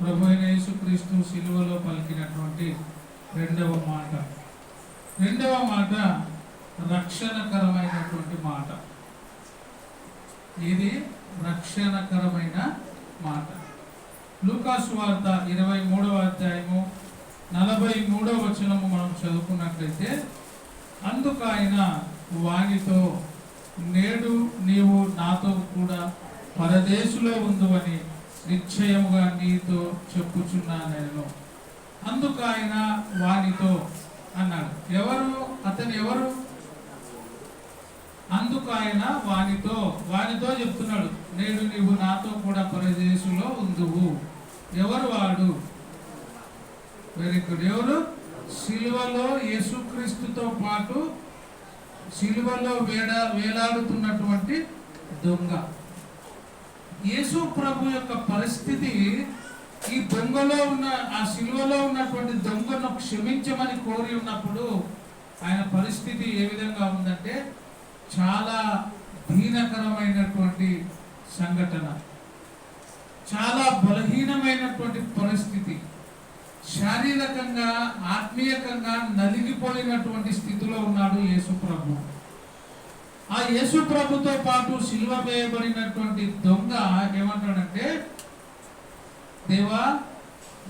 ప్రభు అయిన యేసుక్రీస్తు శిలువలో పలికినటువంటి రెండవ మాట. రెండవ మాట రక్షణకరమైనటువంటి మాట. ఇది రక్షణకరమైన మాట. లూకాసు వార్త ఇరవై మూడవ అధ్యాయము నలభై మూడవ వచనము మనం చదువుకున్నట్లయితే అందుకు ఆయన వానితో నేడు నీవు నాతో కూడా పరదేశులో ఉందని నిశ్చయముగా నీతో చెప్పుచున్నా నేను. అందుకు ఆయన వానితో అన్నాడు. ఎవరు? అతను ఎవరు? అందుకు ఆయన వానితో వానితో చెప్తున్నాడు. నేడు నీవు నాతో కూడా పరదేశంలో ఉందువు. ఎవరు వాడు? వెరీ గుడ్ ఎవరు? సిల్వలో యేసుక్రీస్తుతో పాటు సిల్వలో వేడా వేలాడుతున్నటువంటి దొంగ. యేసు ప్రభు యొక్క పరిస్థితి ఈ దొంగలో ఉన్న ఆ సిలువలో ఉన్నటువంటి దొంగను క్షమించమని కోరి ఉన్నప్పుడు ఆయన పరిస్థితి ఏ విధంగా ఉందంటే చాలా దీనకరమైనటువంటి సంఘటన. చాలా బలహీనమైనటువంటి పరిస్థితి. శారీరకంగా ఆత్మీయకంగా నలిగిపోయినటువంటి స్థితిలో ఉన్నాడు యేసు ప్రభు. ఆ యేసు ప్రభుతో పాటు శిల్వ వేయబడినటువంటి దొంగ ఏమంటాడంటే దేవా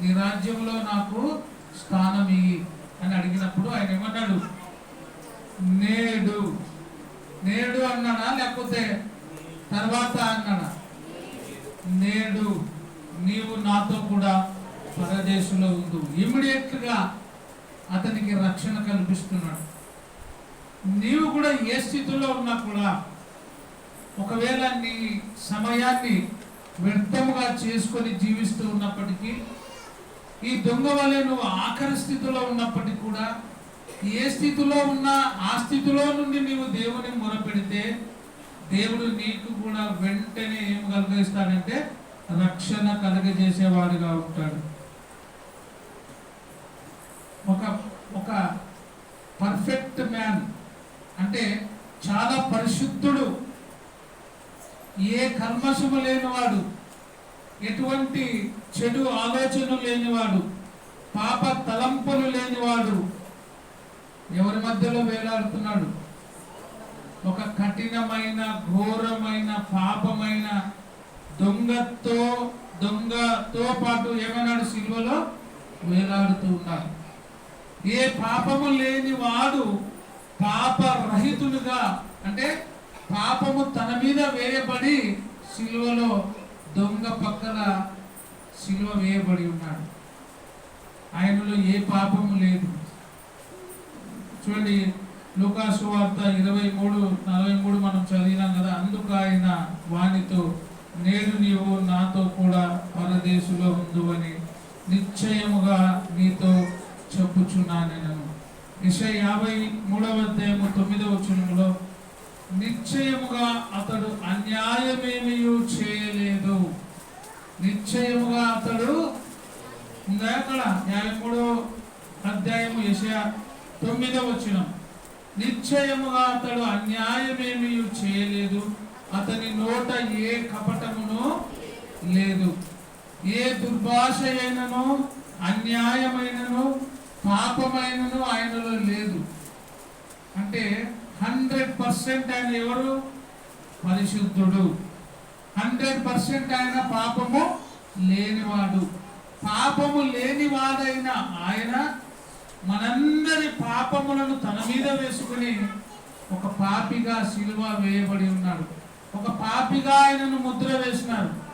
నీ రాజ్యంలో నాకు స్థానం ఇయ్యి అని అడిగినప్పుడు ఆయన ఏమన్నాడు నేడు నేడు అన్నాడా లేకపోతే తర్వాత అన్నాడా? నేడు నీవు నాతో కూడా పరదేశంలో ఉండు ఇమ్మీడియట్గా అతనికి రక్షణ కల్పిస్తున్నాడు. నీవు కూడా ఏ స్థితిలో ఉన్నా కూడా ఒకవేళ నీ సమయాన్ని వ్యర్థముగా చేసుకొని జీవిస్తూ ఉన్నప్పటికీ ఈ దొంగ వలె నువ్వు ఆఖరి స్థితిలో ఉన్నప్పటికీ కూడా ఏ స్థితిలో ఉన్నా ఆ స్థితిలో నుండి నీవు దేవుని మొరపెడితే దేవుడు నీకు కూడా వెంటనే ఏం కలుగజేస్తాడంటే రక్షణ కలగజేసేవాడుగా ఉంటాడు. ఒక ఒక పర్ఫెక్ట్ మ్యాన్ అంటే చాలా పరిశుద్ధుడు. ఏ కర్మశుభ లేనివాడు ఎటువంటి చెడు ఆలోచనలు లేనివాడు పాప తలంపులు లేనివాడు ఎవరి మధ్యలో వేలాడుతున్నాడు? ఒక కఠినమైన ఘోరమైన పాపమైన దొంగతో దొంగతో పాటు ఏమన్నాడు సిల్వలో? వేలాడుతూ ఉన్నాడు. ఏ పాపము లేని వాడు పాప రహితులుగా అంటే పాపము తన మీద వేయబడి సిలువలో దొంగ పక్కన సిలువ వేయబడి ఉన్నాడు. ఆయనలో ఏ పాపము లేదు. చూడండి లుకాసు వార్త ఇరవై మూడు నలభై మూడు మనం చదివినాం కదా అందుకు ఆయన వానితో నేడు నీవు నాతో కూడా పరదేశులో ఉందువని నిశ్చయముగా నీతో చెప్పుచున్నాను నేను. ఇష యాభై మూడవ అధ్యాయము తొమ్మిదవ వచనంలో నిశ్చయముగా అతడు అన్యాయమేమీ చేయలేదు. నిశ్చయముగా అతడు ఉందా అక్కడ యాభై మూడవ అధ్యాయము యశ తొమ్మిదవ వచనం నిశ్చయముగా అతడు అన్యాయమేమీ చేయలేదు. అతని నోట ఏ కపటమును లేదు. ఏ దుర్భాష అయినను అన్యాయమైనను పాపమైనను ఆయనలో లేదు. అంటే హండ్రెడ్ పర్సెంట్ ఆయన ఎవరు? పరిశుద్ధుడు. హండ్రెడ్ పర్సెంట్ ఆయన పాపము లేనివాడు. పాపము లేనివాడైన ఆయన మనందరి పాపములను తన మీద వేసుకుని ఒక పాపిగా శిలువ వేయబడి ఉన్నాడు. ఒక పాపిగా ఆయనను ముద్ర వేసినారు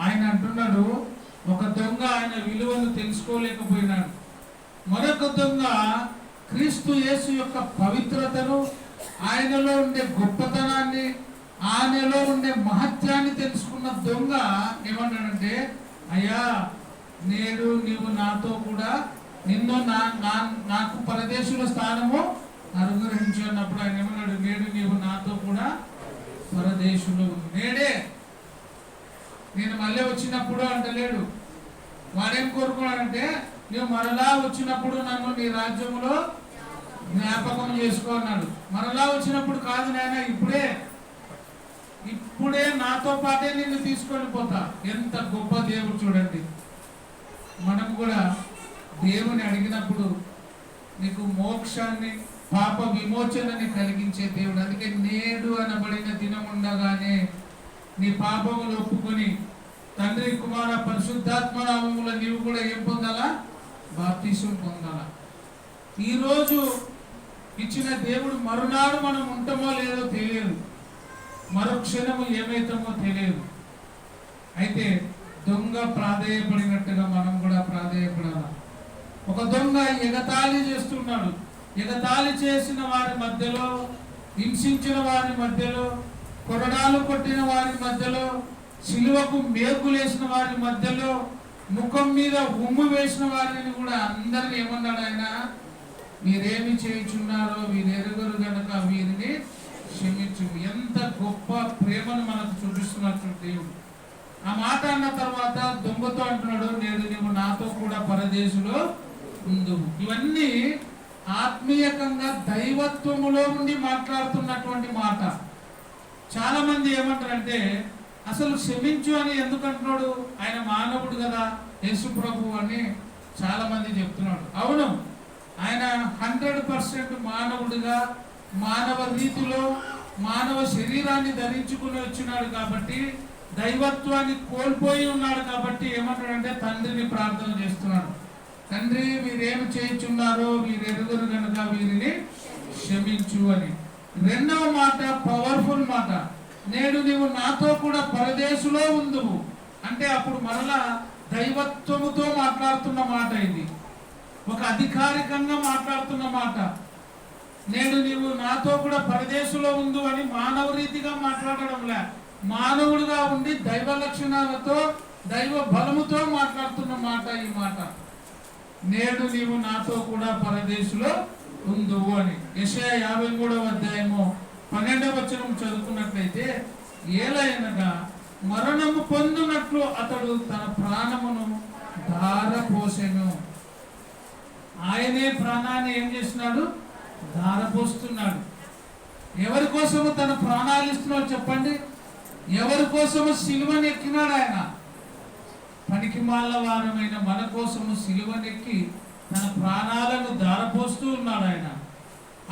ఆయన అంటున్నాడు ఒక దొంగ ఆయన విలువను తెలుసుకోలేకపోయినాడు. మరొక దొంగ క్రీస్తు యేసు యొక్క పవిత్రతను ఆయనలో ఉండే గొప్పతనాన్ని ఆయనలో ఉండే మహత్యాన్ని తెలుసుకున్న దొంగ ఏమన్నాడంటే అయ్యా నేడు నీవు నాతో కూడా నిన్ను నా నా- నాకు పరదేశుల స్థానము అనుగ్రహించు అన్నప్పుడు ఆయన ఏమన్నాడు నేడు నీవు నాతో కూడా పరదేశులు నేడే నేను మళ్ళీ వచ్చినప్పుడు అంటలేడు. వాడేం కోరుకున్నాడంటే నువ్వు మరలా వచ్చినప్పుడు నన్ను నీ రాజ్యములో జ్ఞాపకం చేసుకో అన్నాడు. మరలా వచ్చినప్పుడు కాదు నాయన ఇప్పుడే. ఇప్పుడే నాతో పాటే నిన్ను తీసుకొని పోతా ఎంత గొప్ప దేవుడు చూడండి. మనం కూడా దేవుని అడిగినప్పుడు నీకు మోక్షాన్ని పాప విమోచనని కలిగించే దేవుడు. అందుకే నేడు అనబడిన దినం ఉండగానే నీ పాపములు ఒప్పుకొని తండ్రి కుమార పరిశుద్ధాత్మ నామములో నీవు కూడా ఏం పొందాలా? బాప్తీసం పొందాలా? ఈరోజు ఇచ్చిన దేవుడు మరునాడు మనం ఉంటామో లేదో తెలియదు. మరో క్షణము ఏమైతామో తెలియదు. అయితే దొంగ ప్రాధేయపడినట్టుగా మనం కూడా ప్రాధేయపడాలి? ఒక దొంగ ఎగతాళి చేస్తున్నాడు. ఎగతాళి చేసిన వారి మధ్యలో హింసించిన వారి మధ్యలో కొరడాలు కొట్టిన వారి మధ్యలో సిలువకు మేకులేసిన వారి మధ్యలో ముఖం మీద ఉమ్ము వేసిన వారిని కూడా అందరిని ఏమన్నాడు ఆయన? మీరేమి చేయుచున్నారో మీరెరుగురు గనక వీరిని క్షమించు ఎంత గొప్ప ప్రేమను మనకు చూపిస్తున్నట్టు దేవుడు. ఆ మాట అన్న తర్వాత దొంగతో అంటున్నాడు నేను నువ్వు నాతో కూడా పరదేశులో ఉండు. ఇవన్నీ ఆత్మీయకంగా దైవత్వములో ఉండి మాట్లాడుతున్నటువంటి మాట. చాలా మంది ఏమంటారంటే అసలు క్షమించు అని ఎందుకు అంటున్నాడు? ఆయన మానవుడు కదా యేసు ప్రభు అని చాలా మంది చెప్తున్నాడు అవును ఆయన హండ్రెడ్ పర్సెంట్ మానవుడిగా మానవ రీతిలో మానవ శరీరాన్ని ధరించుకుని వచ్చినాడు కాబట్టి దైవత్వాన్ని కోల్పోయి ఉన్నాడు కాబట్టి ఏమంటాడంటే తండ్రిని ప్రార్థన చేస్తున్నాడు. తండ్రి మీరేమి చేయించున్నారో వీరు ఎరుగురు కనుక వీరిని క్షమించు అని. రెండవ మాట పవర్ఫుల్ మాట. నేడు నీవు నాతో కూడా పరదేశులో ఉందువు. అంటే అప్పుడు మరలా దైవత్వముతో మాట్లాడుతున్న మాట ఇది. ఒక అధికారికంగా మాట్లాడుతున్న మాట. నేడు నీవు నాతో కూడా పరదేశంలో ఉండు అని మానవ రీతిగా మాట్లాడడంలే. మానవుడిగా ఉండి దైవ లక్షణాలతో దైవ బలముతో మాట్లాడుతున్న మాట ఈ మాట. నేడు నీవు నాతో కూడా పరదేశంలో ఉందువు అని. యశయ యాభై మూడవ అధ్యాయము పన్నెండవ వచనం చదువుకున్నట్లయితే ఏలైనగా మరణము పొందునట్లు అతడు తన ప్రాణమును ధారపోసెను. ఆయనే ప్రాణాన్ని ఏం చేస్తున్నాడు? ధారపోస్తున్నాడు. ఎవరి కోసము తన ప్రాణాలు ఇస్తున్నాడు చెప్పండి? ఎవరి కోసము సిలువని ఎక్కినాడు ఆయన? పనికి వారమైన మన కోసము సిలువనెక్కి తన ప్రాణాలను ధారపోస్తూ ఉన్నాడు ఆయన.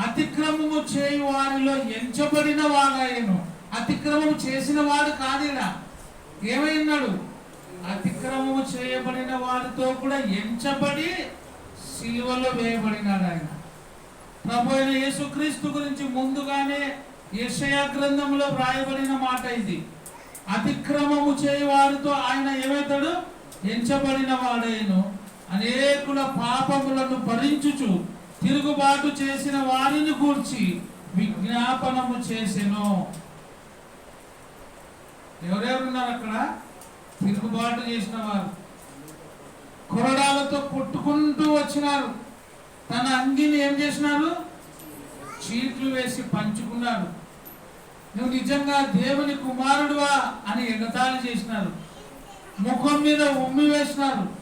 అతిక్రమము చేయు వారిలో ఎంచబడిన వాడాయను అతిక్రమము చేసిన వాడు కాదేనా ఏమైనాడు? అతిక్రమము చేయబడిన వారితో కూడా ఎంచబడి సిలువలో వేయబడినాడు ఆయన. ప్రభు అయిన యేసుక్రీస్తు గురించి ముందుగానే యషయా గ్రంథంలో వ్రాయబడిన మాట ఇది. అతిక్రమము చేయవారితో ఆయన ఏమవుతాడు? ఎంచబడిన వాడేను అనేకుల పాపములను భరించుచు తిరుగుబాటు చేసిన వారిని గూర్చి విజ్ఞాపనము చేసెను. ఎవరెవరున్నారు అక్కడ? తిరుగుబాటు చేసిన వారు. కొరడాలతో కొట్టుకుంటూ వచ్చినారు. తన అంగిని ఏం చేసినారు? చీట్లు వేసి పంచుకున్నారు. నువ్వు నిజంగా దేవుని కుమారుడువా అని ఎగతాళి చేసినారు. ముఖం మీద ఉమ్మి వేసినారు.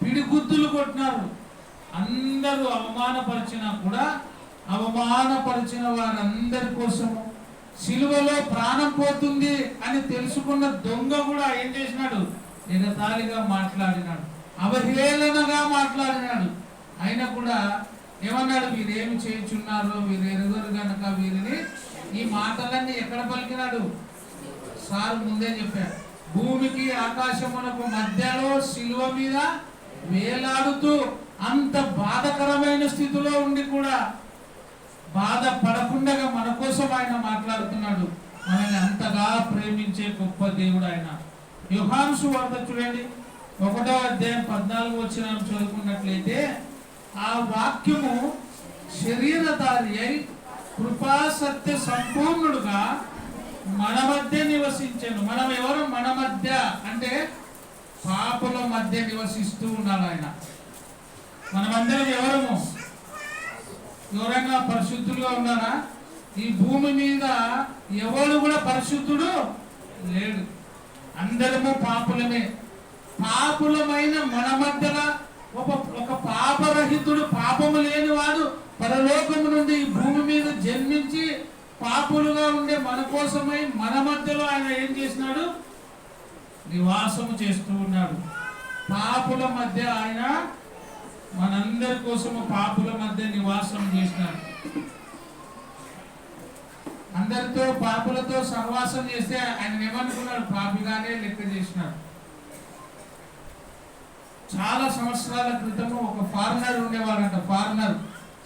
పిడిగుద్దులు కొట్టినారు. అందరూ అవమానపరిచినా కూడా అవమానపరిచిన వారందరి కోసము సిలువలో ప్రాణం పోతుంది అని తెలుసుకున్న దొంగ కూడా ఏం చేసినాడు? నిరతాలిగా మాట్లాడినాడు. అవహేళనగా మాట్లాడినాడు. అయినా కూడా ఏమన్నాడు? వీరేమి చేయించున్నారో వీరు ఎరుగురు గనక వీరిని ఈ మాటలన్నీ ఎక్కడ పలికినాడు? సార్ ముందే చెప్పారు భూమికి ఆకాశమునకు మధ్యలో సిలువ మీద వేలాడుతూ అంత బాధకరమైన స్థితిలో ఉండి కూడా బాధ పడకుండా మన కోసం ఆయన మాట్లాడుతున్నాడు. మనల్ని అంతగా ప్రేమించే గొప్ప దేవుడు ఆయన. యుహాంసు వార్త చూడండి. ఒకటో అధ్యాయం పద్నాలుగు వచ్చిన చదువుకున్నట్లయితే ఆ వాక్యము శరీరధారి అయి కృపా సత్య సంపూర్ణుడుగా మన మధ్య నివసించాను. మనం ఎవరు మన మధ్య. అంటే పాపుల మధ్య నివసిస్తూ ఉన్నాడు ఆయన. మనమందరం ఎవరము? ఎవరైనా పరిశుద్ధులుగా ఉన్నారా? ఈ భూమి మీద ఎవరు కూడా పరిశుద్ధుడు లేడు. అందరము పాపులమే. పాపులమైన మన మధ్యలో ఒక ఒక పాపరహితుడు పాపము లేనివాడు పరలోకము నుండి ఈ భూమి మీద జన్మించి పాపులుగా ఉండే మన కోసమై మన మధ్యలో ఆయన ఏం చేసినాడు? నివాసము చేస్తూ ఉన్నాడు. పాపుల మధ్య ఆయన మనందరి కోసము పాపుల మధ్య నివాసం చేసినాడు. అందరితో పాపులతో సహవాసం చేస్తే ఆయన ఏమనుకున్నాడు? పాపిగానే లెక్క చేసినాడు. చాలా సంవత్సరాల క్రితము ఒక ఫారినర్ ఉండేవాడంట. ఫారినర్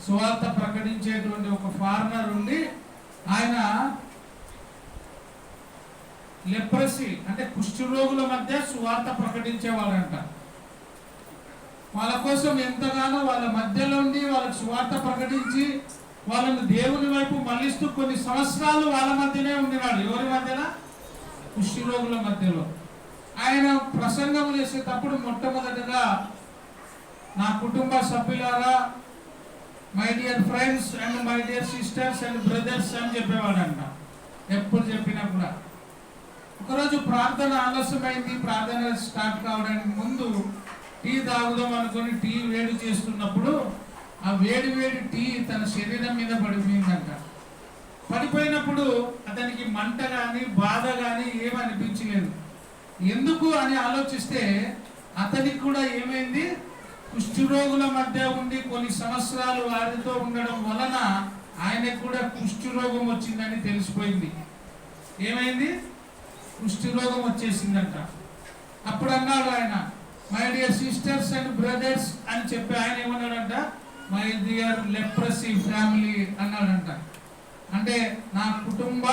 సువార్త ప్రకటించేటువంటి ఒక ఫారినర్ ఉండి ఆయన లెప్రసీ అంటే కుష్టి రోగుల మధ్య సువార్త ప్రకటించేవాళ్ళంట. వాళ్ళ కోసం ఎంతగానో వాళ్ళ మధ్యలో ఉండి వాళ్ళకి సువార్త ప్రకటించి వాళ్ళని దేవుని వైపు మళ్ళిస్తూ కొన్ని సంవత్సరాలు వాళ్ళ మధ్యనే ఉండినాడు ఎవరి మధ్యన? కుష్టి రోగుల మధ్యలో. ఆయన ప్రసంగం చేసేటప్పుడు మొట్టమొదటిగా నా కుటుంబ సభ్యులారా my dear friends and my dear sisters and brothers అని చెప్పేవాడంట. ఎప్పుడు చెప్పినా కూడా. ఒకరోజు ప్రార్థన ఆలస్యమైంది. ప్రార్థన స్టార్ట్ కావడానికి ముందు టీ తాగుదాం అనుకుని టీ వేడి చేస్తున్నప్పుడు ఆ వేడి వేడి టీ తన శరీరం మీద పడిపోయిందంట. పడిపోయినప్పుడు అతనికి మంట కానీ బాధ కానీ ఏమనిపించలేదు ఎందుకు అని ఆలోచిస్తే అతనికి కూడా ఏమైంది? కుష్ఠరోగుల మధ్య ఉండి కొన్ని సంవత్సరాలు వారితో ఉండడం వలన ఆయనకు కూడా కుష్ఠరోగం వచ్చిందని తెలిసిపోయింది. ఏమైంది? కుష్ఠరోగం వచ్చేసిందంట. అప్పుడు అన్నాడు ఆయన my dear sisters and brothers అని చెప్పి ఆయన ఏమన్నాడంట మై డియర్ లెప్రసీ ఫ్యామిలీ అన్నాడంట. అంటే నా కుటుంబ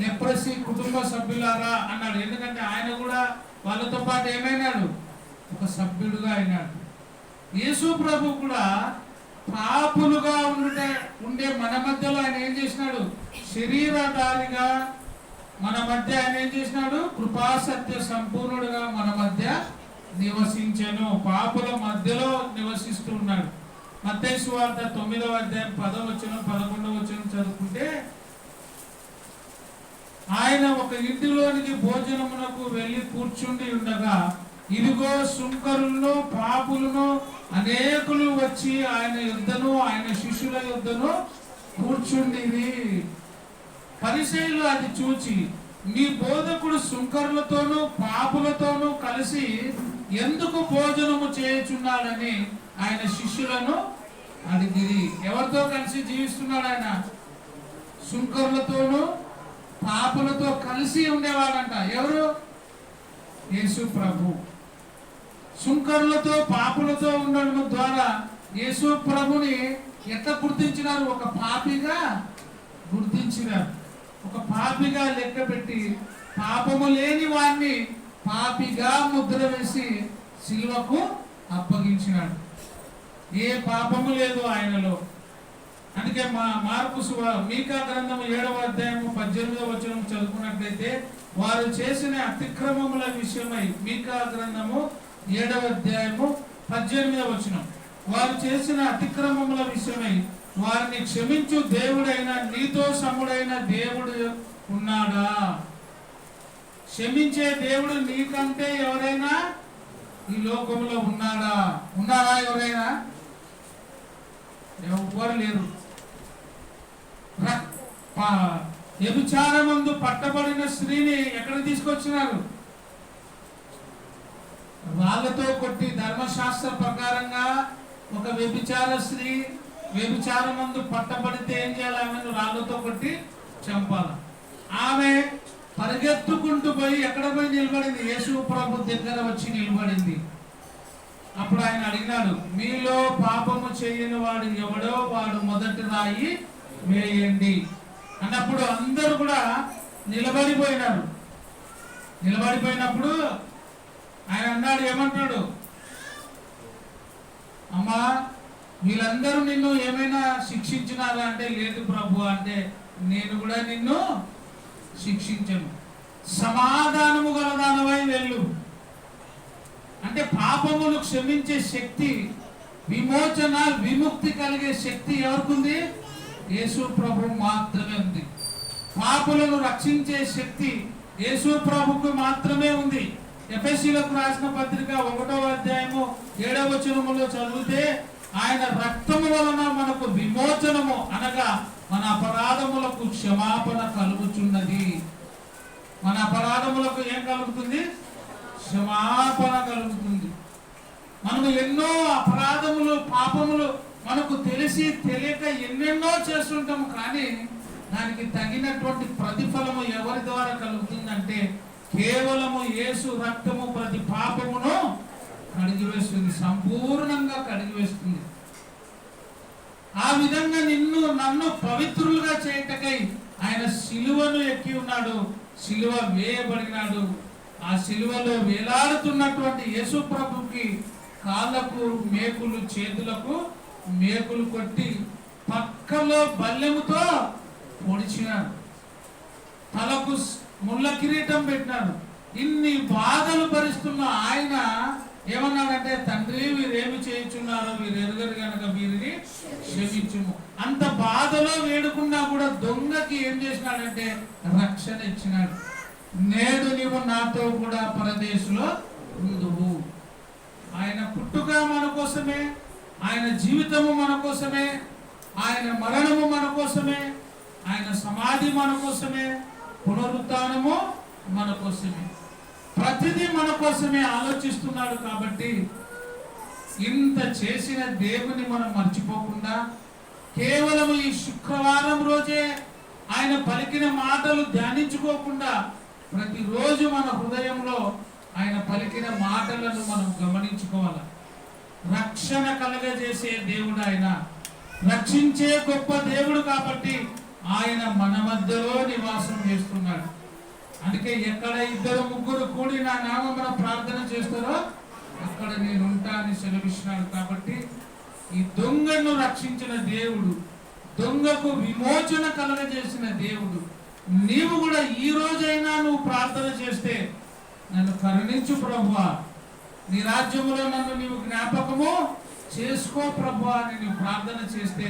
లెప్రసీ కుటుంబ సభ్యులారా అన్నాడు. ఎందుకంటే ఆయన కూడా వాళ్ళతో పాటు ఏమైనాడు? ఒక సభ్యుడుగా అయినాడు. యేసు ప్రభు కూడా పాపులుగా ఉండే ఉండే మన మధ్యలో ఆయన ఏం చేసినాడు? శరీరధారిగా మన మధ్య ఆయన ఏం చేసినాడు? కృపాసత్య సంపూర్ణుడుగా మన మధ్య నివసించను. పాపుల మధ్యలో నివసిస్తూ ఉన్నాడు. మత్తయి వార్త తొమ్మిదవ అధ్యాయం పదవ వచ్చిన పదకొండవ వచ్చిన చదువుకుంటే ఆయన ఒక ఇంటిలోనికి భోజనమునకు వెళ్ళి కూర్చుండి ఉండగా ఇదిగో సుంకరులను పాపులను అనేకులు వచ్చి ఆయన యుద్ధను ఆయన శిష్యుల యుద్ధను కూర్చుండిరి. పరిశైలు అది చూచి మీ బోధకుడు శుంకరులతోనూ పాపులతోనూ కలిసి ఎందుకు భోజనము చేయుచున్నాడని ఆయన శిష్యులను అడిగిరి. ఎవరితో కలిసి జీవిస్తున్నాడు ఆయన? శుంకరులతోనూ పాపులతో కలిసి ఉండేవాడంట. ఎవరు? యేసు ప్రభు. శుంకరులతో పాపులతో ఉండడం ద్వారా యేసు ప్రభుని ఎట్లా గుర్తించినారు? ఒక పాపిగా గుర్తించినారు. ఒక పాపిగా లెక్క పెట్టి పాపము లేని వాణ్ణి పాపిగా ముద్ర వేసి శిల్వకు అప్పగించినాడు. ఏ పాపము లేదు ఆయనలో. అందుకే మా మార్పు సువ మీకా గ్రంథం ఏడవ అధ్యాయము పద్దెనిమిదవ వచనం చదువుకున్నట్లయితే వారు చేసిన అతిక్రమముల విషయమై మీకా గ్రంథము ఏడవ అధ్యాయము పద్దెనిమిదవ వచనం. వారు చేసిన అతిక్రమముల విషయమై వారిని క్షమించు దేవుడైన నీతో సముడైన దేవుడు ఉన్నాడా? క్షమించే దేవుడు నీకంటే ఎవరైనా ఈ లోకంలో ఉన్నాడా? ఉన్నారా ఎవరైనా? ఎవ్వరు లేరు. వ్యభిచారమందు పట్టబడిన స్త్రీని ఎక్కడ తీసుకొచ్చినారు? వాళ్ళతో కొట్టి ధర్మశాస్త్ర ప్రకారంగా ఒక వ్యభిచార స్త్రీ వ్యభిచారమందు పట్టబడితే ఏం చేయాలి? ఆమెను రాళ్ళతో కొట్టి చంపాలి. ఆమె పరిగెత్తుకుంటూ పోయి ఎక్కడ పోయి నిలబడింది? యేసు ప్రభు దగ్గర వచ్చి నిలబడింది. అప్పుడు ఆయన అడిగినాడు మీలో పాపము చేయని వాడు ఎవడో? వాడు మొదటి రాయి వేయండి. అన్నప్పుడు అందరూ కూడా నిలబడిపోయినారు. నిలబడిపోయినప్పుడు ఆయన అన్నాడు ఏమంటాడు అమ్మా వీళ్ళందరూ నిన్ను ఏమైనా శిక్షించినారా అంటే లేదు ప్రభు అంటే నేను కూడా నిన్ను శిక్షించను. సమాధానము గలదానవై వెళ్ళు. అంటే పాపములు క్షమించే శక్తి విమోచన విముక్తి కలిగే శక్తి ఎవరికి యేసు ప్రభు మాత్రమే ఉంది. పాపులను రక్షించే శక్తి యేసు ప్రభుకు మాత్రమే ఉంది. ఎఫ్ఎస్సీలకు రాసిన పత్రిక ఒకటో అధ్యాయము ఏడవ వచనములో చదివితే ఆయన రక్తము వలన మనకు విమోచనము అనగా మన అపరాధములకు క్షమాపణ కలుగుచున్నది. మన అపరాధములకు ఏం కలుగుతుంది? క్షమాపణ కలుగుతుంది. మనము ఎన్నో అపరాధములు పాపములు మనకు తెలిసి తెలియక ఎన్నెన్నో చేస్తుంటాము కానీ దానికి తగినటువంటి ప్రతిఫలము ఎవరి ద్వారా కలుగుతుందంటే కేవలము యేసు రక్తము ప్రతి పాపమును కడిగివేస్తుంది సంపూర్ణంగా కడిగివేస్తుంది ఆ విధంగా నిన్ను నన్ను పవిత్రులుగా చేయటకై ఆయన సిలువను ఎక్కి ఉన్నాడు. సిలువ వేయబడినాడు. ఆ సిలువలో వేలాడుతున్నటువంటి యేసు ప్రభుకి కాళ్ళకు మేకులు చేతులకు మేకులు కొట్టి పక్కలో బల్లెముతో పొడిచినాడు. తలకు ముళ్ళ కిరీటం పెట్టినాడు. ఇన్ని బాధలు భరిస్తున్న ఆయన ఏమన్నాడంటే తండ్రి వీరేమి చేయించున్నారో వీరు ఎరుగరు కనుక వీరిని క్షమించుము. అంత బాధలో వేడుకున్నా కూడా దొంగకి ఏం చేసినాడంటే రక్షణ ఇచ్చినాడు. నేడు నీవు నాతో కూడా పరదేశంలో ఉందువు ఆయన పుట్టుక మన కోసమే ఆయన జీవితము మన కోసమే ఆయన మరణము మన కోసమే ఆయన సమాధి మన కోసమే పునరుత్నము మన కోసమే. ప్రతిదీ మన కోసమే ఆలోచిస్తున్నాడు కాబట్టి ఇంత చేసిన దేవుని మనం మర్చిపోకుండా కేవలం ఈ శుక్రవారం రోజే ఆయన పలికిన మాటలు ధ్యానించుకోకుండా ప్రతిరోజు మన హృదయంలో ఆయన పలికిన మాటలను మనం గమనించుకోవాలి. రక్షణ కలగజేసే దేవుడు ఆయన. రక్షించే గొప్ప దేవుడు కాబట్టి ఆయన మన మధ్యలో నివాసం చేస్తున్నాడు. అందుకే ఎక్కడ ఇద్దరు ముగ్గురు కూడి నా నామమున ప్రార్థన చేస్తారో అక్కడ నేను ఉంటానని సెలవిస్తున్నాడు కాబట్టి ఈ దొంగను రక్షించిన దేవుడు దొంగకు విమోచన కలగజేసిన దేవుడు నీవు కూడా ఈ రోజైనా నువ్వు ప్రార్థన చేస్తే నన్ను కరుణించు ప్రభు నీ రాజ్యములో నన్ను నీవు జ్ఞాపకము చేసుకో ప్రభు అని నువ్వు ప్రార్థన చేస్తే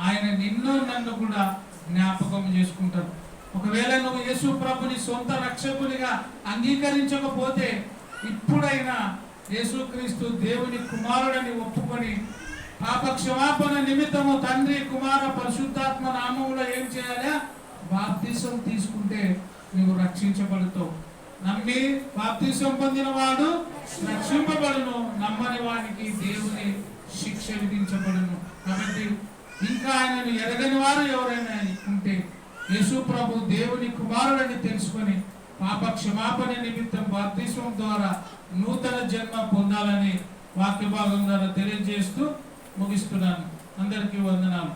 ఆయన నిన్ను నన్ను కూడా జ్ఞాపకం చేసుకుంటాడు. ఒకవేళ నువ్వు యేసు ప్రభుని సొంత రక్షకునిగా అంగీకరించకపోతే ఇప్పుడైనా యేసుక్రీస్తు దేవుని కుమారుడని ఒప్పుకొని పాప క్షమాపణ నిమిత్తము తండ్రి కుమార పరిశుద్ధాత్మ నామములో ఏం చేయాలి? బాప్తీసం తీసుకుంటే నువ్వు రక్షించబడుతావు. నమ్మి బాప్తీసం పొందిన వాడు రక్షింపబడును నమ్మని వానికి దేవుని శిక్ష విధించబడును. కాబట్టి ఇంకా ఆయనను ఎరగని వారు ఎవరైనా ఉంటే యేసు ప్రభు దేవుని కుమారుడని తెలుసుకొని పాప క్షమాపణ నిమిత్తం బాప్తిస్వం ద్వారా నూతన జన్మ పొందాలని వాక్య భాగం ద్వారా తెలియజేస్తూ ముగిస్తున్నాను. అందరికీ వందనాలు.